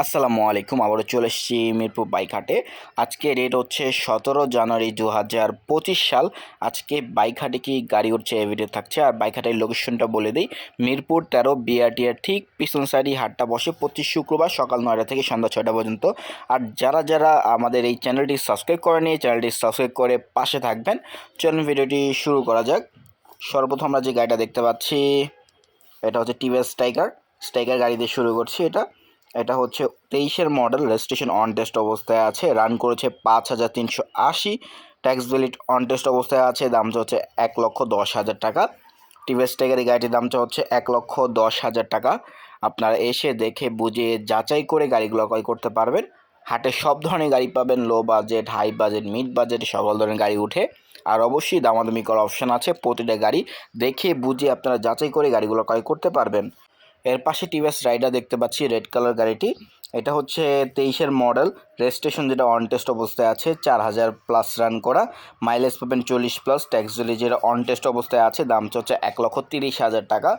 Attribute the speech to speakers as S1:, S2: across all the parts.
S1: আসসালামু আলাইকুম, আবারও চলে এসেছি মিরপুর বাইক হাটে আজকে রেট হচ্ছে সতেরো জানুয়ারি দু হাজার পঁচিশ সাল। আজকে বাইক হাটে কি গাড়ি উঠছে এই ভিডিও থাকছে। আর বাইক হাটের লোকেশনটা বলে দিই, মিরপুর তেরো বিআরটিআর ঠিক পিছন সাইডে হাটটা বসে প্রতি শুক্রবার সকাল নয়টা থেকে সন্ধ্যা ছয়টা পর্যন্ত। আর যারা যারা আমাদের এই চ্যানেলটি সাবস্ক্রাইব করেনি চ্যানেলটি সাবস্ক্রাইব করে পাশে থাকবেন। চলুন ভিডিওটি শুরু করা যাক। সর্বপ্রথম আমরা যে গাড়িটা দেখতে পাচ্ছি, এটা হচ্ছে টিভিএস স্ট্রাইকার স্ট্রাইকার গাড়ি দিয়ে শুরু করছি এটা। এটা হচ্ছে তেইশের মডেল, রেজিস্ট্রেশন অন টেস্ট অবস্থায় আছে রান করেছে পাঁচ হাজার তিনশো আশি ট্যাক্স ভ্যালিড অন টেস্ট অবস্থায় আছে দামটা হচ্ছে এক লক্ষ দশ হাজার টাকা। টিভিএস টাইগার এই গাড়িটির দামটা হচ্ছে এক লক্ষ দশ হাজার টাকা। আপনারা এসে দেখে বুঝে যাচাই করে গাড়িগুলো ক্রয় করতে পারবেন। হাটে সব ধরনের গাড়ি পাবেন low budget high budget mid budget সকল ধরনের গাড়ি উঠে। আর অবশ্যই দামাদামি করার অপশান আছে প্রতিটা গাড়ি। দেখে বুঝে আপনারা যাচাই করে গাড়িগুলো ক্রয় করতে পারবেন। এর পাশে টিভিএস রাইডার দেখতে পাচ্ছি, রেড কালার গাড়িটি। এটা হচ্ছে তেইশের মডেল রেজিস্ট্রেশন যেটা অন টেস্ট অবস্থায় আছে, চার হাজার প্লাস রান করা। মাইলেজ পাবেন চল্লিশ প্লাস ট্যাক্স ভ্যালি যেটা অন টেস্ট অবস্থায় আছে, দাম হচ্ছে এক লক্ষ তিরিশ হাজার টাকা।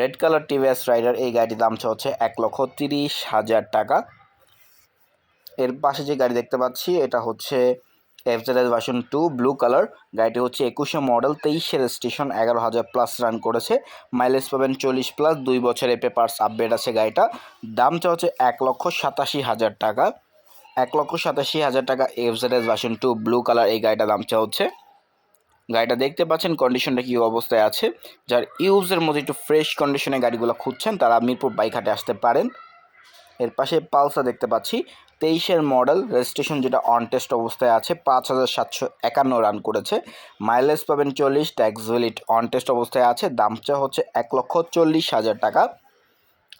S1: রেড কালার টিভিএস রাইডার, এই গাড়িটির দাম হচ্ছে এক লক্ষ তিরিশ হাজার টাকা। এর পাশে যে গাড়ি দেখতে পাচ্ছি, এটা হচ্ছে FZ version two blue colour গাড়িটি হচ্ছে একুশে মডেল তেইশের স্টেশন এগারো হাজার প্লাস রান করেছে। মাইলেজ পাবেন চল্লিশ প্লাস দুই বছরের পেপার্স আপডেট আছে গাড়িটা। দামটা হচ্ছে এক লক্ষ সাতাশি হাজার টাকা। এক লক্ষ সাতাশি হাজার টাকা FZ version two blue colour এই গাড়িটা দামটা হচ্ছে। গাড়িটা দেখতে পাচ্ছেন কন্ডিশনটা কী অবস্থায় আছে। যার ইউজের মধ্যে একটু ফ্রেশ কন্ডিশনে গাড়িগুলো খুঁজছেন, তারা মিরপুর বাইক হাটে আসতে পারেন। এর পাশে পালসার দেখতে পাচ্ছি। তেইশের মডেল, রেজিস্ট্রেশন যেটা অন টেস্ট অবস্থায় আছে, পাঁচ হাজার সাতশো একান্ন রান করেছে। মাইলেজ পাবেন চল্লিশ ট্যাক্স ভ্যালিড অন টেস্ট অবস্থায় আছে। দামটা হচ্ছে এক লক্ষ চল্লিশ হাজার টাকা।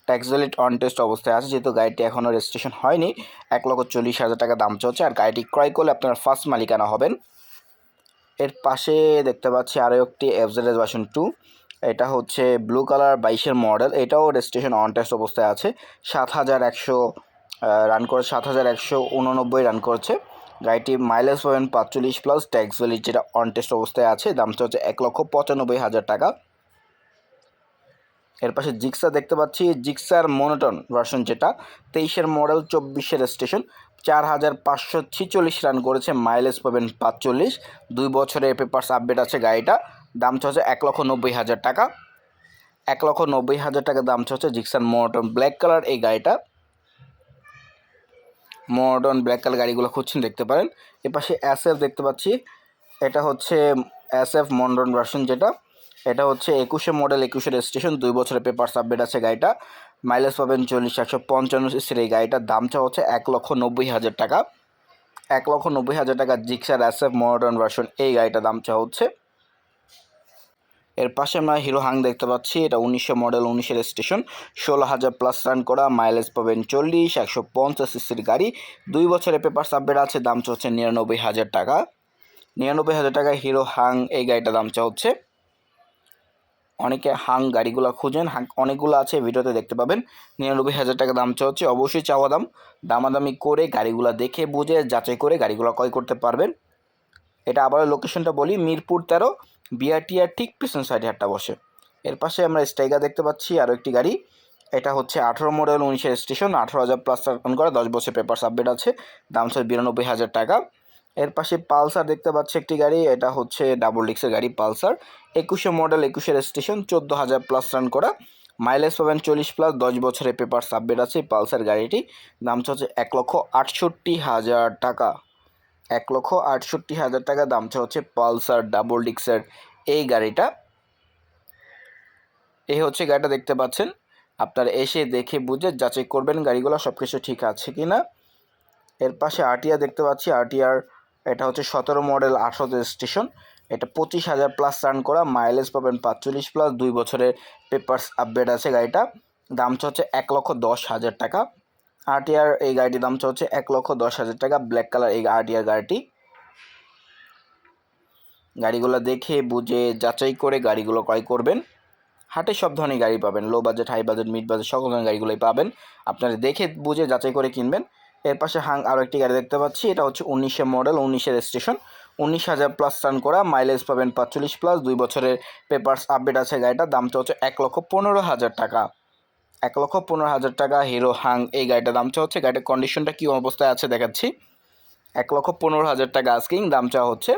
S1: ট্যাক্স ভ্যালিড অন টেস্ট অবস্থায় আছে, যেহেতু গাড়িটি এখনও রেজিস্ট্রেশন হয়নি, এক লক্ষ চল্লিশ হাজার টাকা দাম চলছে আর গাড়িটি ক্রয় করলে আপনার ফার্স্ট মালিকানা হবেন। এর পাশে দেখতে পাচ্ছি আরও একটি এফজেড ভার্সন টু এটা হচ্ছে ব্লু কালার বাইশের মডেল এটাও রেজিস্ট্রেশন অন টেস্ট অবস্থায় আছে। সাত হাজার একশো রান করে সাত হাজার একশো উননব্বই রান করছে। গাড়িটি মাইলেজ পাবেন পাঁচচল্লিশ প্লাস ট্যাক্স ভ্যালি যেটা অন টেস্ট অবস্থায় আছে দামটা হচ্ছে এক লক্ষ পঁচানব্বই হাজার টাকা। এর পাশে জিক্সা দেখতে পাচ্ছি। জিক্সার মোনোটন ভার্সন যেটা, তেইশের মডেল চব্বিশের স্টেশন চার হাজার পাঁচশো ছিচল্লিশ রান করেছে মাইলেজ পাবেন পাঁচচল্লিশ। দুই বছরের পেপার্স আপডেট আছে গাড়িটা, দাম হচ্ছে এক লক্ষ নব্বই হাজার টাকা। এক লক্ষ নব্বই হাজার টাকা দাম হচ্ছে জিক্সার মোটন ব্ল্যাক কালার এই গাড়িটা। মডার্ন ব্ল্যাক কালার গাড়িগুলো খুঁজছেন, দেখতে পারেন। এপাশে এস এফ দেখতে পাচ্ছি। এটা হচ্ছে এস এফ মডার্ন ভার্সন যেটা। এটা হচ্ছে একুশে মডেল একুশে রেজিস্ট্রেশন দুই বছরের পেপার সাবমিট আছে গাড়িটা। মাইলেজ পাবেন চল্লিশ, একশো পঞ্চান্ন সিসির এই গাড়িটার দামটা হচ্ছে এক লক্ষ নব্বই হাজার টাকা। এক লক্ষ নব্বই হাজার টাকা Gixxer S F modern version এই গাড়িটার দামটা হচ্ছে। এর পাশে আমরা হিরো হাং দেখতে পাচ্ছি, এটা উনিশশো মডেল, উনিশের স্টেশন। ষোলো হাজার প্লাস রান করা মাইলেজ পাবেন চল্লিশ, একশো পঞ্চাশ সিসির গাড়ি। দুই বছরের পেপার সাবমিট আছে, দাম চলছে নিরানব্বই হাজার টাকা। নিরানব্বই হাজার টাকা হিরো হাং এই গাড়িটার দামটা হচ্ছে অনেকে হাং গাড়িগুলো খুঁজেন, হাং অনেকগুলো আছে, ভিডিওতে দেখতে পাবেন। নিরানব্বই হাজার টাকা দাম হচ্ছে অবশ্যই চাওয়া দাম। দামাদামি করে গাড়িগুলো দেখে বুঝে, যাচাই করে গাড়িগুলো ক্রয় করতে পারবেন। এটা আবার লোকেশনটা বলি, মিরপুর তেরো বিআরটিআর ঠিক পিছন সাইডে হাটটা বসে। এর পাশে আমরা স্ট্রাইকার দেখতে পাচ্ছি আরও একটি গাড়ি। এটা হচ্ছে আঠেরো মডেল উনিশের স্টেশন, আঠেরো হাজার প্লাস রান করা, দশ বছর পেপার আপডেট আছে, দাম হচ্ছে বিরানব্বই হাজার টাকা। এর পাশে পালসার দেখতে পাচ্ছি একটি গাড়ি, এটা হচ্ছে ডাবল ডিক্সের গাড়ি পালসার। একুশে মডেল একুশের স্টেশন, চোদ্দ হাজার প্লাস রান করা। মাইলেজ পাবেন চল্লিশ প্লাস দশ বছরের পেপার আপডেট আছে পালসার গাড়িটি। দাম হচ্ছে এক লক্ষ আটষট্টি হাজার টাকা। এক লক্ষ আটষট্টি হাজার টাকা। দামটা হচ্ছে পালসার ডাবল ডিক্সের। এই গাড়িটা, এই হচ্ছে গাড়িটা দেখতে পাচ্ছেন। আপনারা এসে দেখে বুঝে যাচাই করবেন গাড়িগুলো সব কিছু ঠিক আছে কি না এর পাশে আরটিআর দেখতে পাচ্ছি। আরটিআর, এটা হচ্ছে সতেরো মডেল আঠারো স্টেশন। এটা পঁচিশ হাজার প্লাস রান করা মাইলেজ পাবেন পাঁচচল্লিশ প্লাস দুই বছরের পেপার্স আপডেট আছে গাড়িটা। দামটা হচ্ছে এক লক্ষ দশ হাজার টাকা। আরটিআর এই গাড়িটির দাম হচ্ছে এক লক্ষ দশ হাজার টাকা। ব্ল্যাক কালার এই আরটিআর গাড়িটি। গাড়িগুলো দেখে, বুঝে, যাচাই করে গাড়িগুলো ক্রয় করবেন। হাটে সব ধরনের গাড়ি পাবেন। Low budget high budget mid budget সকল ধরনের গাড়িগুলোই পাবেন। আপনারা দেখে, বুঝে, যাচাই করে কিনবেন। এর পাশে হাং আরও একটি গাড়ি দেখতে পাচ্ছি। এটা হচ্ছে উনিশে মডেল, উনিশের স্টেশন উনিশ হাজার প্লাস রান করা মাইলেজ পাবেন পাঁচচল্লিশ প্লাস দুই বছরের পেপার্স আপডেট আছে গাড়িটার। দামটা হচ্ছে এক লক্ষ পনেরো হাজার টাকা। এক লক্ষ পনেরো হাজার টাকা হিরো হাং এই গাড়িটার দাম চাওয়া হচ্ছে, গাড়িটার কন্ডিশনটা কী অবস্থায় আছে দেখাচ্ছি। এক লক্ষ পনেরো হাজার টাকা আস্কিং দাম চাওয়া হচ্ছে।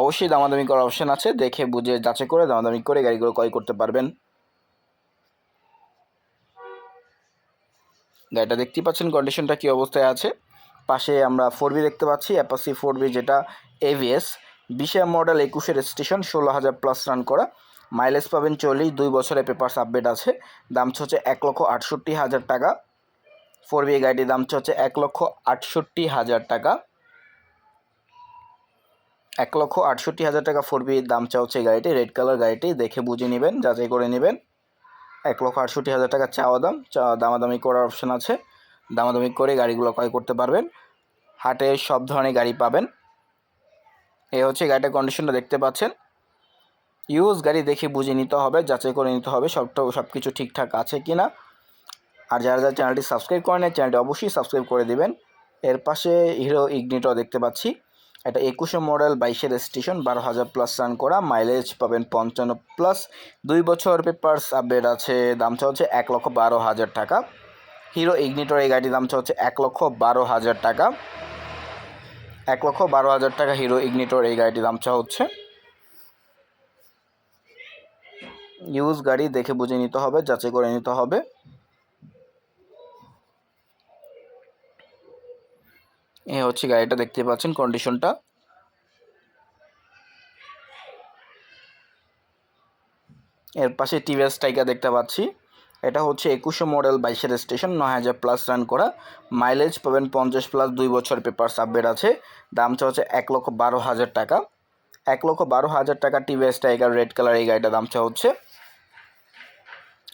S1: অবশ্যই দামাদামি করার অপশন আছে, দেখে বুঝে যাচাই করে দামাদামি করে গাড়িগুলো ক্রয় করতে পারবেন। গাড়িটা দেখতে পাচ্ছেন কন্ডিশনটা কী অবস্থায় আছে। পাশে আমরা ফোর দেখতে পাচ্ছি অ্যাপাসি ফোর যেটা এভিএস বিশে মডেল একুশের স্টেশন ষোলো হাজার প্লাস রান করা। মাইলেজ পাবেন চল্লিশ, দুই বছরের পেপারস আপডেট আছে। দাম হচ্ছে এক লক্ষ আটষট্টি হাজার টাকা। ফোর বি গাড়িটির দাম হচ্ছে এক লক্ষ আটষট্টি হাজার টাকা। এক লক্ষ আটষট্টি হাজার টাকা ফোর বি দাম চা হচ্ছে গাড়িটি। রেড কালার গাড়িটি দেখে বুঝে নেবেন, যাচাই করে নেবেন। এক লক্ষ আটষট্টি হাজার টাকা চাওয়া দাম। চা দামাদামি করার অপশন আছে। দামাদামি করে গাড়িগুলো ক্রয় করতে পারবেন। হাটে সব ধরনের গাড়ি পাবেন। এই হচ্ছে গাড়িটার কন্ডিশনটা দেখতে পাচ্ছেন। ইউজ গাড়ি দেখে বুঝে নিতে হবে, যাচাই করে নিতে হবে সবটা সব কিছু ঠিকঠাক আছে কি না আর যারা যারা চ্যানেলটি সাবস্ক্রাইব করেন চ্যানেলটি অবশ্যই সাবস্ক্রাইব করে দেবেন। এর পাশে হিরো ইগনিটো দেখতে পাচ্ছি। এটা একুশে মডেল বাইশের স্টেশন বারো হাজার প্লাস রান করা মাইলেজ পাবেন পঞ্চান্ন প্লাস দুই বছর পেপার্স আপডেট আছে দামটা হচ্ছে এক লক্ষ বারো হাজার টাকা। হিরো ইগনিটোর এই গাড়ির দামটা হচ্ছে এক লক্ষ বারো হাজার টাকা। এক লক্ষ বারো হাজার টাকা হিরো ইগনিটোর এই গাড়িটির দামটা হচ্ছে। ইউজ গাড়ি দেখে বুঝে নিতে হবে, যাচাই করে নিতে হবে। এ হচ্ছে গাড়িটা দেখতে পাচ্ছেন কন্ডিশনটা এর পাশে টিভিএস টাইকা দেখতে পাচ্ছি। এটা হচ্ছে একুশে মডেল বাইশের স্টেশন নয় হাজার প্লাস রান করা। মাইলেজ পাবেন পঞ্চাশ প্লাস দুই বছর পেপার সাবমিট আছে। দামটা হচ্ছে এক লক্ষ বারো হাজার টাকা। এক লক্ষ বারো হাজার টাকা টিভিএস টাইগার রেড কালার এই গাড়িটার দামটা হচ্ছে।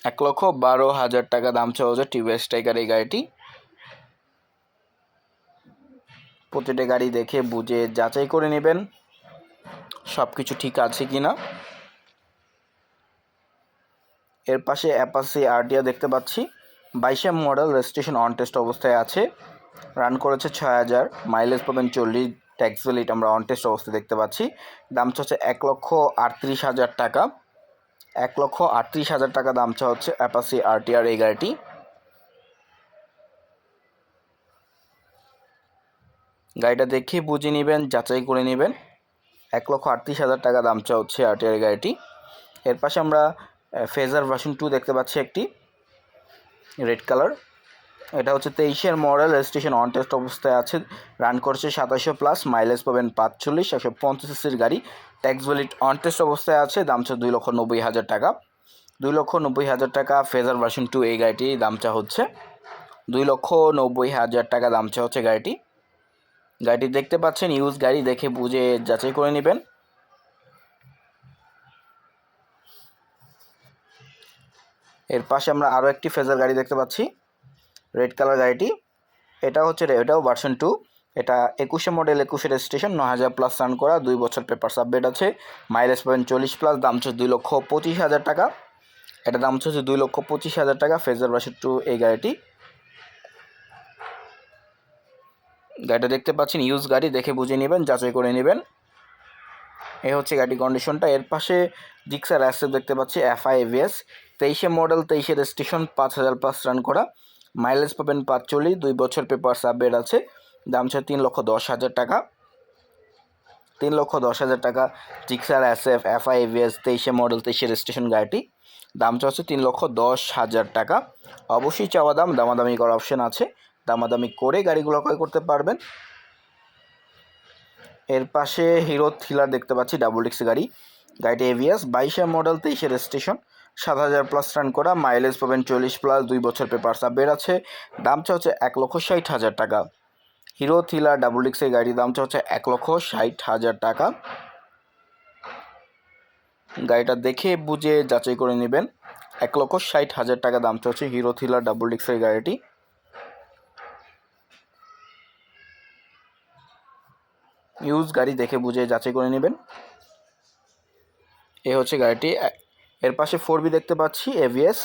S1: এক লক্ষ বারো হাজার টাকা দাম চাওয়া হচ্ছে টিভিএস টাইগার এই গাড়িটি। প্রতিটা গাড়ি দেখে, বুঝে, যাচাই করে নেবেন। সব কিছু ঠিক আছে কি না এর পাশে অ্যাপাসি আরটিআর দেখতে পাচ্ছি। বাইশে মডেল রেজিস্ট্রেশন অন টেস্ট অবস্থায় আছে। রান করেছে ছয় হাজার মাইলেজ পাবেন চল্লিশ ট্যাক্স আমরা অন টেস্ট অবস্থায় দেখতে পাচ্ছি। দাম হচ্ছে এক লক্ষ আটত্রিশ হাজার টাকা। এক লক্ষ আটত্রিশ হাজার টাকা দাম চা হচ্ছে অ্যাপাসি আরটিআর এই গাড়িটি। গাড়িটা দেখে বুঝে নেবেন, যাচাই করে নেবেন। এক লক্ষ আটত্রিশ হাজার টাকা দাম চা হচ্ছে আরটিআর গাড়িটি। এর পাশে আমরা ফেজার ভার্সন টু দেখতে পাচ্ছি একটি, রেড কালার। এটা হচ্ছে তেইশের মডেল রেজিস্ট্রেশন অন টেস্ট অবস্থায় আছে। রান করছে সাতাশশো প্লাস মাইলেজ পাবেন পাঁচচল্লিশ, একশো পঞ্চাশ সিসির গাড়ি। ট্যাক্স ভ্যালিড অন টেস্ট অবস্থায় আছে, দাম হচ্ছে দুই লক্ষ নব্বই হাজার টাকা। দুই লক্ষ নব্বই হাজার টাকা ফেজার ভার্সন টু এই গাড়িটির দামটা হচ্ছে। দুই লক্ষ নব্বই হাজার টাকা দামটা হচ্ছে গাড়িটি। গাড়িটি দেখতে পাচ্ছেন, ইউজ গাড়ি দেখে বুঝে যাচাই করে নেবেন। এর পাশে আমরা আরও একটি ফেজার গাড়ি দেখতে পাচ্ছি, রেড কালার গাড়িটি। এটা হচ্ছে এটাও ভার্সন টু এটা একুশে মডেল একুশে রেজিস্ট্রেশন ন হাজার প্লাস রান করা, দুই বছর পেপার সাবমিট আছে। মাইলেজ পাবেন চল্লিশ প্লাস দাম হচ্ছে দুই লক্ষ পঁচিশ হাজার টাকা। এটা দাম হচ্ছে দুই লক্ষ পঁচিশ হাজার টাকা ফেজার ভার্সন টু এই গাড়িটি। গাড়িটা দেখতে পাচ্ছেন ইউজ গাড়ি, দেখে বুঝে নেবেন, যাচাই করে নেবেন। এই হচ্ছে গাড়ি কন্ডিশনটা এর পাশে জিক্সার অ্যাসেপ দেখতে পাচ্ছি এফআই এভিএস তেইশে মডেল তেইশে রেজিস্ট্রেশন পাঁচ হাজার প্লাস রান করা। মাইলেজ পাবেন পাঁচচল্লিশ, দুই বছর পেপার সাবমিট আছে। দাম হচ্ছে তিন লক্ষ দশ হাজার টাকা। তিন লক্ষ দশ হাজার টাকা জিক্সার এসএফ এফআই এভিএস তেইশে মডেল তেইশে রেজিস্ট্রেশন গাড়িটি। দামটা হচ্ছে তিন লক্ষ দশ হাজার টাকা। অবশ্যই চাওয়া দাম, দামাদামি করার অপশন আছে। দামাদামি করে গাড়িগুলো ক্রয় করতে পারবেন। এর পাশে হিরো থ্রিলার দেখতে পাচ্ছি ডাবল ডিক্স গাড়ি। গাড়িটি এভিএস বাইশে মডেল তেইশে রেজিস্ট্রেশন সাত হাজার প্লাস রান করা মাইলেজ পাবেন চল্লিশ প্লাস দুই বছর পেপার সাবমিট আছে। দামটা হচ্ছে এক লক্ষ ষাট হাজার টাকা। হিরো থ্রিলার ডাবল ডিক্সের গাড়ির দামটা হচ্ছে এক লক্ষ ষাট হাজার টাকা। গাড়িটা দেখে বুঝে যাচাই করে নেবেন। এক লক্ষ ষাট হাজার টাকা দামটা হচ্ছে হিরো থ্রিলার ডাবল ডিক্সের গাড়িটি। ইউজ গাড়ি দেখে বুঝে যাচাই করে নেবেন। এ হচ্ছে গাড়িটি। এর পাশে ফোর বি দেখতে পাচ্ছি এভিএস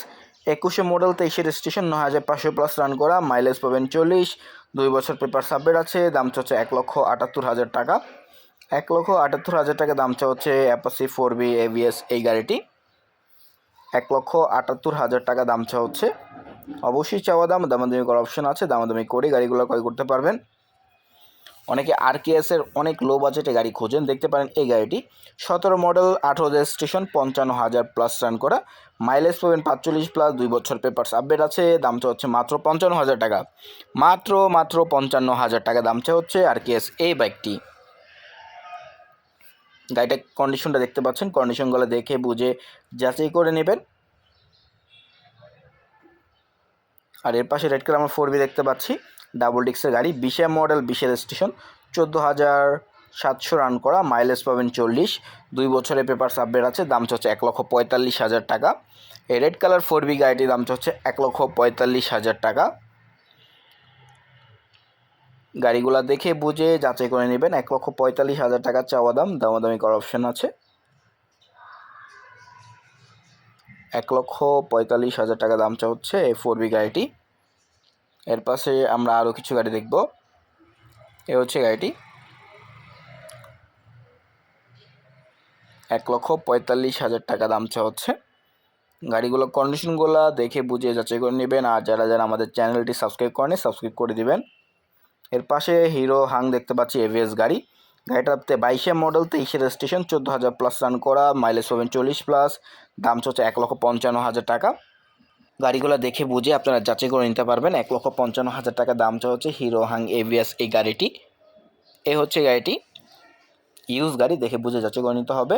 S1: একুশে মডেল, তেইশে রেজিস্ট্রেশন, নয় হাজার পাঁচশো প্লাস রান করা মাইলেজ পাবেন চল্লিশ। দুই বছর পেপার সাবমিট আছে, দাম চাচ্ছে এক লক্ষ আটাত্তর হাজার টাকা। এক লক্ষ আটাত্তর হাজার টাকা দামটা হচ্ছে অ্যাপাসি ফোর বি এভিএস এই গাড়িটি। এক লক্ষ আটাত্তর হাজার টাকা দামটা হচ্ছে। অবশ্যই চাওয়া দাম, দামাদামি করার অপশন আছে, দামাদামি করে গাড়িগুলো ক্রয় করতে পারবেন। অনেকে আর এর অনেক লো বাজেটে গাড়ি খোঁজেন। দেখতে পারেন এই গাড়িটি। সতেরো মডেল আঠেরো রেজিস্ট্রেশন পঞ্চান্ন হাজার প্লাস রান করা। মাইলেজ পাবেন পাঁচচল্লিশ প্লাস দুই বছর পেপারস আপডেট আছে। দামটা হচ্ছে মাত্র পঞ্চান্ন হাজার টাকা। মাত্র মাত্র পঞ্চান্ন হাজার টাকা দামটা হচ্ছে আর এস এই বাইকটি গাড়িটার কন্ডিশনটা দেখতে পাচ্ছেন। কন্ডিশনগুলো দেখে বুঝে যাচাই করে নেবেন। আর এর পাশে রেড কালার আমরা ফোর বি দেখতে পাচ্ছি। ডাবল ডিক্সের গাড়ি বিশে মডেল বিশের স্টেশন, চোদ্দ হাজার সাতশো রান করা, মাইলেজ পাবেন চল্লিশ। দুই বছরের পেপার আপডেট আছে, দাম হচ্ছে এক লক্ষ পঁয়তাল্লিশ হাজার টাকা। এই রেড কালার ফোর বি গাড়িটির দাম হচ্ছে এক লক্ষ পঁয়তাল্লিশ হাজার টাকা। গাড়িগুলো দেখে বুঝে যাচাই করে নেবেন, এক লক্ষ পঁয়তাল্লিশ হাজার টাকা চাওয়া দাম, দামাদামি করার অপশন আছে। এক লক্ষ পঁয়তাল্লিশ হাজার টাকা দাম চা হচ্ছে এই ফোর বি গাড়িটি। এর পাশে আমরা আরও কিছু গাড়ি দেখব। এ হচ্ছে গাড়িটি। এক লক্ষ পঁয়তাল্লিশ হাজার টাকা দাম চা হচ্ছে। গাড়িগুলো কন্ডিশনগুলো দেখে বুঝে যাচাই করে নেবেন আর যারা যারা আমাদের চ্যানেলটি সাবস্ক্রাইব করেনি সাবস্ক্রাইব করে দিবেন। এর পাশে হিরো হাং দেখতে পাচ্ছি, এভিএস গাড়ি। গাড়িটাতে বাইশে মডেল, তেইশে রেজিস্ট্রেশন, চোদ্দ হাজার প্লাস রান করা, মাইলেজ পাবেন চল্লিশ প্লাস, দাম চলছে এক লক্ষ পঞ্চান্ন হাজার টাকা। গাড়িগুলো দেখে বুঝে আপনারা যাচাই করে নিতে পারবেন। এক লক্ষ পঞ্চান্ন হাজার টাকা দাম হচ্ছে হিরো হাং এভিএস এই গাড়িটি। এ হচ্ছে গাড়িটি। ইউজ গাড়ি দেখে বুঝে যাচাই করে নিতে হবে।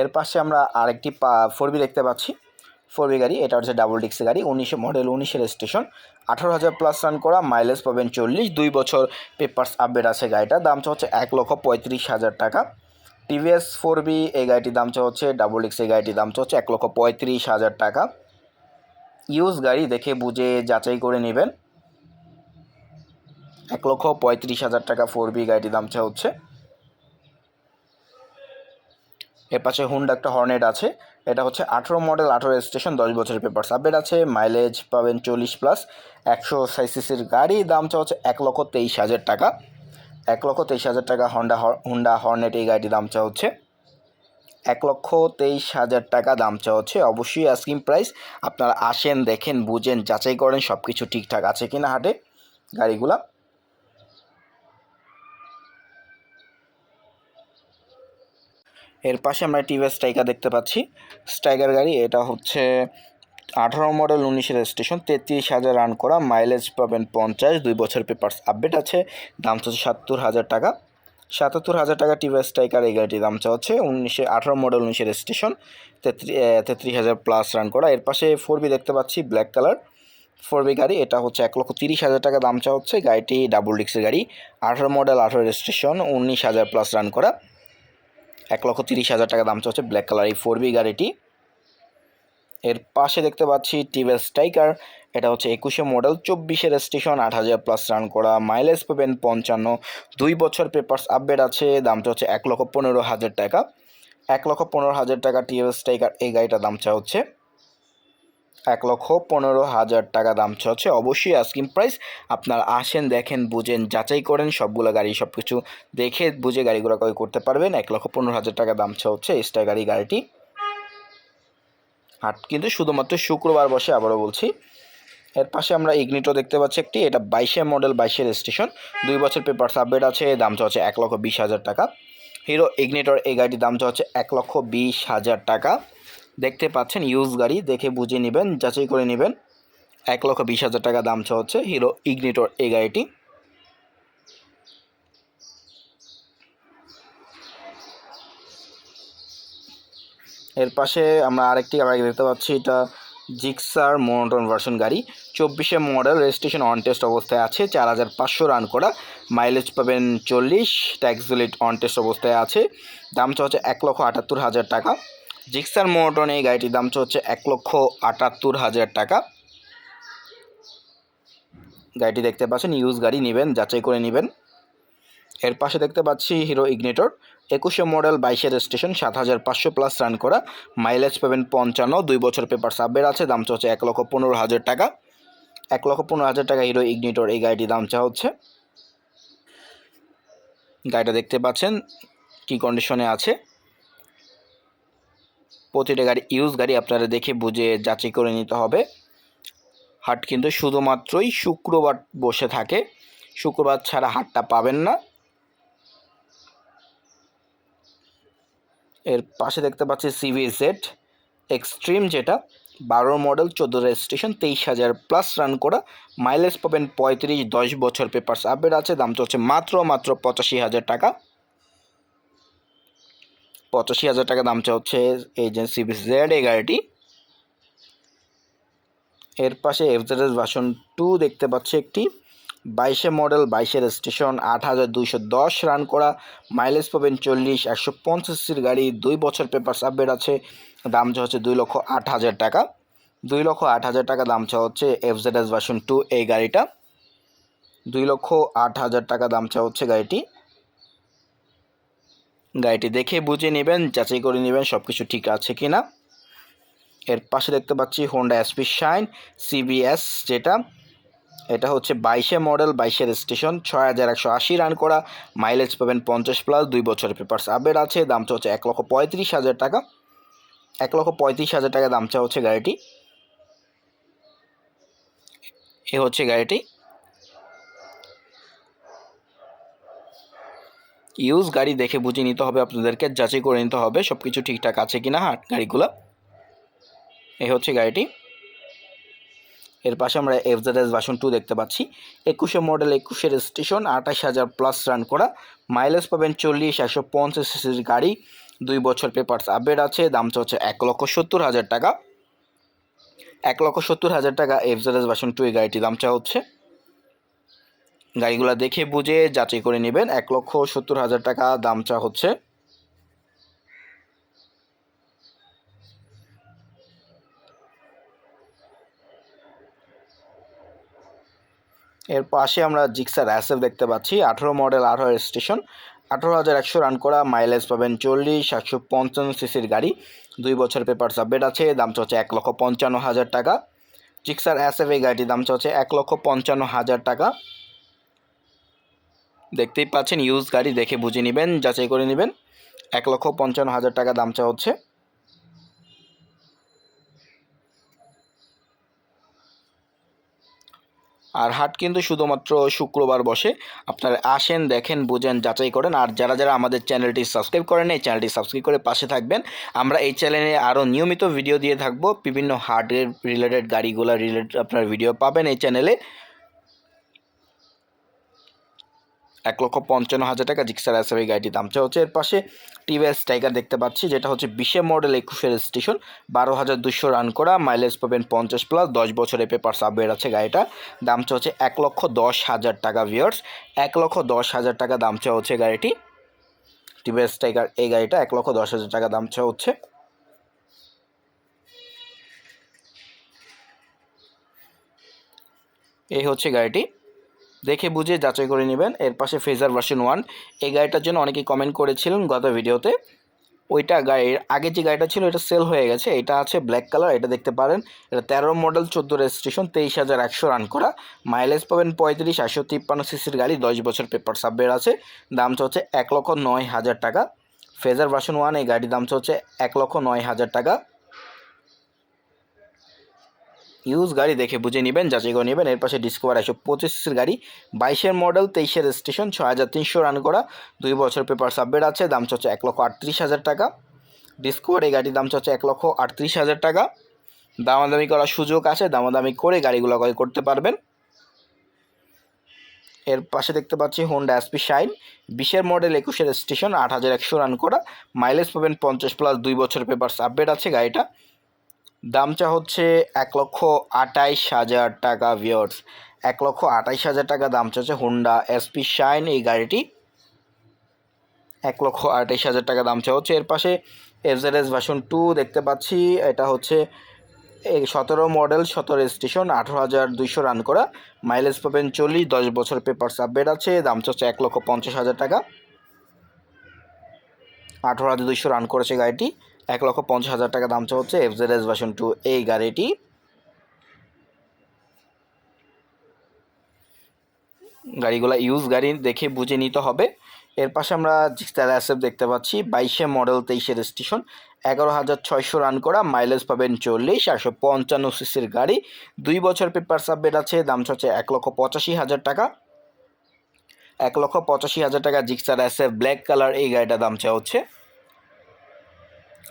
S1: এর পাশে আমরা আরেকটি পা, ফোর বি দেখতে পাচ্ছি। ফোর বি গাড়ি, এটা হচ্ছে ডাবল ডিক্স গাড়ি, উনিশে মডেল উনিশের স্টেশন আঠারো হাজার প্লাস রান করা মাইলেজ পাবেন চল্লিশ। দুই বছর পেপার্স আপডেট আছে গাড়িটার। দামটা হচ্ছে এক লক্ষ পঁয়ত্রিশ হাজার টাকা। টিভিএস ফোর বি এই গাড়িটির দামটা হচ্ছে ডাবল ডিক্স এই গাড়িটির দামটা হচ্ছে এক লক্ষ পঁয়ত্রিশ হাজার টাকা। ইউজ গাড়ি দেখে বুঝে যাচাই করে নেবেন। এক লক্ষ পঁয়ত্রিশ হাজার টাকা ফোর বি গাড়িটির দামটা হচ্ছে। এর পাশে হুন্ডা একটা হর্নেট আছে। এটা হচ্ছে আঠেরো মডেল আঠেরো স্টেশন দশ বছরের পেপার সাবমিট আছে মাইলেজ পাবেন চল্লিশ প্লাস একশো সাইসিসির গাড়ি দামটা হচ্ছে এক লক্ষ তেইশ হাজার টাকা। এক লক্ষ তেইশ হাজার টাকা হন্ডা হুন্ডা হর্নেট এই গাড়িটির দামটা হচ্ছে। এক লক্ষ তেইশ হাজার টাকা দাম চা হচ্ছে অবশ্যই আস্কিং প্রাইস আপনারা আসেন, দেখেন, বুঝেন, যাচাই করেন সব কিছু ঠিকঠাক আছে কিনা হাটে গাড়িগুলা। এর পাশে আমরা টিভিএস স্ট্রাইকার দেখতে পাচ্ছি। স্ট্রাইকার গাড়ি, এটা হচ্ছে আঠারো মডেল উনিশের স্টেশন তেত্রিশ হাজার রান করা মাইলেজ পাবেন পঞ্চাশ, দুই বছর পেপার্স আপডেট আছে। দাম হচ্ছে সত্তর হাজার টাকা। সাতাত্তর হাজার টাকা টিভিএস স্ট্রাইকার এই গাড়িটির দাম হচ্ছে উনিশে আঠারো মডেল উনিশের স্টেশন তেত্রিশ হাজার প্লাস রান করা। এর পাশে ফোর বি দেখতে পাচ্ছি ব্ল্যাক কালার ফোর বি গাড়ি, এটা হচ্ছে এক লক্ষ তিরিশ হাজার টাকা দাম চা হচ্ছে গাড়িটি ডাবল ডিক্সের গাড়ি। আঠারো মডেল আঠারো রেজিস্ট্রেশন উনিশ হাজার প্লাস রান করা। এক লক্ষ তিরিশ হাজার টাকা দাম হচ্ছে ব্ল্যাক কালার এই ফোর বি গাড়িটি। এর পাশে দেখতে পাচ্ছি টিভিএস স্ট্রাইকার এটা হচ্ছে একুশে মডেল, চব্বিশের স্টেশন আট হাজার প্লাস রান করা মাইলেজ পাবেন পঞ্চান্ন, দুই বছর পেপার্স আপডেট আছে, দামটা হচ্ছে এক লক্ষ পনেরো হাজার টাকা। এক লক্ষ পনেরো হাজার টাকা টিভিএস স্ট্রাইকার এই গাড়িটার দামটা হচ্ছে এক লক্ষ পনেরো হাজার টাকা দাম হচ্ছে। অবশ্যই আস্কিং প্রাইস আপনারা আসেন, দেখেন, বুঝেন, যাচাই করেন, সবগুলো গাড়ি সব কিছু দেখে বুঝে গাড়িগুলো ক্রয় করতে পারবেন। এক লক্ষ পনেরো হাজার টাকা দাম হচ্ছে স্টার গাড়ি, গাড়িটি। হাট কিন্তু শুধুমাত্র শুক্রবার বসে আবারও বলছি এর পাশে আমরা ইগনিটো দেখতে পাচ্ছি একটি। এটা বাইশে মডেল বাইশের স্টেশন দুই বছর পেপার আপডেট আছে দামটা হচ্ছে এক লক্ষ বিশ হাজার টাকা। হিরো ইগনিটর এই গাড়িটির দামটা হচ্ছে এক লক্ষ বিশ হাজার টাকা। দেখতে পাচ্ছেন ইউজ গাড়ি, দেখে বুঝে নেবেন, যাচাই করে নেবেন। এক লক্ষ বিশ হাজার টাকা দাম হচ্ছে হিরো ইগনিটর এই গাড়িটি। এর পাশে আমরা আরেকটি গাড়ি দেখতে পাচ্ছি, এটা জিক্সার মোনোটন ভার্সন গাড়ি। চব্বিশে মডেল, রেজিস্ট্রেশন অন টেস্ট অবস্থায় আছে, চার হাজার পাঁচশো রান করা। মাইলেজ পাবেন চল্লিশ ট্যাক্সিলিট অন টেস্ট অবস্থায় আছে। দামটা হচ্ছে এক লক্ষ আটাত্তর হাজার টাকা। জিক্সার মোনোটন এই গাড়িটির দামটা হচ্ছে এক লক্ষ আটাত্তর হাজার টাকা। গাড়িটি দেখতে পাচ্ছেন ইউজ গাড়ি নেবেন, যাচাই করে নেবেন। এর পাশে দেখতে পাচ্ছি হিরো ইগনেটর। একুশে মডেল, বাইশের স্টেশন সাত হাজার পাঁচশো প্লাস রান করা। মাইলেজ পাবেন পঞ্চান্ন, দুই বছর পেপার সাবের আছে, দাম হচ্ছে এক লক্ষ পনেরো হাজার টাকা। এক লক্ষ পনেরো হাজার টাকা হিরো ইগনিটর, এই গাড়িটির দাম চা হচ্ছে। গাড়িটা দেখতে পাচ্ছেন কি কন্ডিশনে আছে। প্রতিটা গাড়ি ইউজ গাড়ি আপনারা দেখে বুঝে যাচাই করে নিতে হবে। হাট কিন্তু শুধুমাত্রই শুক্রবার বসে থাকে। শুক্রবার ছাড়া হাটটা পাবেন না। এর পাশে দেখতে পাচ্ছি সিভি জেড এক্সট্রিম যেটা, বারো মডেল চোদ্দ রেজিস্ট্রেশন তেইশ হাজার প্লাস রান করা মাইলেজ পাবেন পঁয়ত্রিশ, দশ বছর পেপারস আপডেট আছে, দাম চলছে মাত্র মাত্র পঁচাশি হাজার টাকা। পঁচাশি হাজার টাকা দাম হচ্ছে এই যে সিভি জেড এই গাড়িটি। এর পাশে এফজেডএস ভার্সন টু দেখতে পাচ্ছি একটি। বাইশে মডেল, বাইশের স্টেশন, আট হাজার দুইশো দশ রান করা, মাইলেজ পাবেন চল্লিশ, একশো পঞ্চাশ সির গাড়ি, দুই বছর পেপার আপডেট আছে, দাম চা হচ্ছে দুই লক্ষ আট হাজার টাকা। দুই লক্ষ আট হাজার টাকা দাম চা হচ্ছে এফজেডএস ভার্সন টু এই গাড়িটা। দুই লক্ষ আট হাজার টাকা দাম চা হচ্ছে গাড়িটি। গাড়িটি দেখে বুঝে নেবেন, যাচাই করে নেবেন সব কিছু ঠিক আছে কি না এর পাশে দেখতে পাচ্ছি হোন্ডা এসপি শাইন সিবিএস যেটা। এটা হচ্ছে বাইশে মডেল, বাইশের স্টেশন ছয় হাজার একশো আশি রান করা মাইলেজ পাবেন পঞ্চাশ প্লাস দুই বছরের পেপারস আপডেট আছে দামটা হচ্ছে এক লক্ষ পঁয়ত্রিশ হাজার টাকা। এক লক্ষ পঁয়ত্রিশ হাজার টাকা দামটা হচ্ছে গাড়িটি। এ হচ্ছে গাড়িটি। ইউজ গাড়ি দেখে বুঝে নিতে হবে আপনাদেরকে, যাচাই করে নিতে হবে সব কিছু ঠিকঠাক আছে কি না হাট গাড়িগুলো। এই হচ্ছে গাড়িটি। এর পাশে আমরা এফজেডএস ভার্সন টু দেখতে পাচ্ছি। একুশে মডেল একুশের স্টেশন আঠাশ হাজার প্লাস রান করা। মাইলেজ পাবেন চল্লিশ, একশো পঞ্চাশ সিসির গাড়ি। দুই বছর পেপারস আপডেট আছে, দাম হচ্ছে এক লক্ষ সত্তর হাজার টাকা। এক লক্ষ সত্তর হাজার টাকা এফজেডএস ভার্সন টু এই গাড়িটির দামটা হচ্ছে। গাড়িগুলো দেখে বুঝে যাচাই করে নেবেন, এক লক্ষ সত্তর হাজার টাকা দামটা হচ্ছে। এর পাশে আমরা জিক্সার অ্যাসেফ দেখতে পাচ্ছি। আঠেরো মডেল, আঠারো স্টেশন। আঠারো হাজার একশো রান করা, মাইলেজ পাবেন চল্লিশ একশো পঞ্চান্ন সিসির গাড়ি। দুই বছর পেপার সাবমিট আছে, দাম হচ্ছে এক লক্ষ পঞ্চান্ন হাজার টাকা। জিক্সার অ্যাসেফ এই গাড়িটির দাম হচ্ছে এক লক্ষ পঞ্চান্ন হাজার টাকা। দেখতেই পাচ্ছেন ইউজ গাড়ি দেখে বুঝে নেবেন, যাচাই করে নেবেন। এক লক্ষ পঞ্চান্ন হাজার টাকা দামটা হচ্ছে। আর হাট কিন্তু শুধুমাত্র শুক্রবার বসে। আপনারা আসেন, দেখেন, বোঝেন, যাচাই করেন। আর যারা যারা আমাদের চ্যানেলটি সাবস্ক্রাইব করেন এই চ্যানেলটি সাবস্ক্রাইব করে পাশে থাকবেন। আমরা এই চ্যানেলে আরও নিয়মিত ভিডিও দিয়ে থাকব। বিভিন্ন হার্টের রিলেটেড গাড়িগুলো রিলেটেড আপনার ভিডিও পাবেন এই চ্যানেলে এক লক্ষ পঞ্চান্ন হাজার টাকা জিক্সার এসএফ এই গাড়িটির দামটা হচ্ছে এর পাশে টিভিএস টাইগার দেখতে পাচ্ছি, যেটা হচ্ছে বিশে মডেল একুশের স্টেশন, বারো হাজার দুশো রান করা মাইলেজ পাবেন পঞ্চাশ প্লাস দশ বছরের পেপার সাবওয়ের আছে গাড়িটা। দামটা হচ্ছে এক লক্ষ দশ হাজার টাকা ভিওর্স এক লক্ষ দশ হাজার টাকা দামটা হচ্ছে গাড়িটি। টিভিএস টাইগার, এই গাড়িটা এক লক্ষ দশ হাজার টাকা দামটা হচ্ছে। এই হচ্ছে গাড়িটি। দেখে বুঝে যাচাই করে নেবেন। এর পাশে ফেজার ভার্সন ওয়ান এই গাড়িটার জন্য অনেকেই কমেন্ট করেছিলেন গত ভিডিওতে। ওইটা গাড়ির আগে যে গাড়িটা ছিল, এটা সেল হয়ে গেছে। এটা আছে ব্ল্যাক কালার এটা দেখতে পারেন। এটা তেরো মডেল চোদ্দ রেজিস্ট্রেশন তেইশ হাজার একশো রান করা। মাইলেজ পাবেন পঁয়ত্রিশ একশো তিপ্পান্ন সিসির গাড়ি, দশ বছর পেপার সাববের আছে। দামটা হচ্ছে এক লক্ষ নয় হাজার টাকা। ফেজার ভার্সন ওয়ান এই গাড়ির দামটা হচ্ছে এক লক্ষ নয় হাজার টাকা। ইউজ গাড়ি দেখে বুঝে নেবেন, যাচাই করে নেবেন। এর পাশে ডিসকভার একশো পঁচিশের গাড়ি, বাইশের মডেল, তেইশের স্টেশন ছ হাজার তিনশো রান করা। দুই বছর পেপার সাবমিট আছে, দাম হচ্ছে এক লক্ষ আটত্রিশ হাজার টাকা। ডিসকভার এই গাড়ির দাম হচ্ছে এক লক্ষ আটত্রিশ হাজার টাকা। দামাদামি করার সুযোগ আছে, দামাদামি করে গাড়িগুলো ক্রয় করতে পারবেন। এর পাশে দেখতে পাচ্ছি হোন্ডা এসপি শাইন বিশের মডেল, একুশের স্টেশন আট হাজার একশো রান করা। মাইলেজ পাবেন পঞ্চাশ প্লাস দুই বছর পেপার আপডেট আছে গাড়িটা। দামটা হচ্ছে এক লক্ষ আটাইশ হাজার টাকা ভিওর্স এক লক্ষ আটাইশ হাজার টাকা দাম চাচ্ছে হোন্ডা এসপি শাইন এই গাড়িটি এক লক্ষ আটাইশ হাজার টাকা দাম চা হচ্ছে এর পাশে এফজেডএস ভার্সন টু দেখতে পাচ্ছি। এটা হচ্ছে সতেরো মডেল সতেরো স্টেশন আঠেরো হাজার দুইশো রান করা। মাইলেজ পাবেন চল্লিশ, দশ বছর পেপার সাবমিট আছে। দাম চাচ্ছে এক লক্ষ পঞ্চাশ হাজার টাকা। আঠেরো হাজার দুইশো রান করেছে গাড়িটি। এক লক্ষ পঞ্চাশ হাজার টাকা দাম চা হচ্ছে এফজেডএস ভার্সন টু এই গাড়িটি। গাড়িগুলো ইউজ গাড়ি দেখে বুঝে নিতে হবে। এর পাশে আমরা জিক্সার অ্যাসেপ দেখতে পাচ্ছি, বাইশে মডেল তেইশের স্টেশন এগারো হাজার ছয়শো রান করা মাইলেজ পাবেন চল্লিশ একশো পঞ্চান্ন সিসির গাড়ি। দুই বছর পেপার সাবমিট আছে, দাম হচ্ছে এক লক্ষ পঁচাশি হাজার টাকা। এক লক্ষ পঁচাশি হাজার টাকা জিক্সার এসে ব্ল্যাক কালার এই গাড়িটার দাম চাওয়া হচ্ছে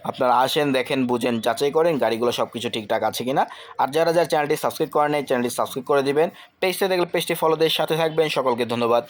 S1: আপনারা আসেন, দেখেন, বুঝেন, যাচাই করেন গাড়িগুলো সব কিছু ঠিকঠাক আছে কিনা। আর যারা যারা চ্যানেলটি সাবস্ক্রাইব করেন চ্যানেলটি সাবস্ক্রাইব করে দিবেন। পেজটা দেখলে পেজটি ফলোদের সাথে থাকবেন। সকলকে ধন্যবাদ।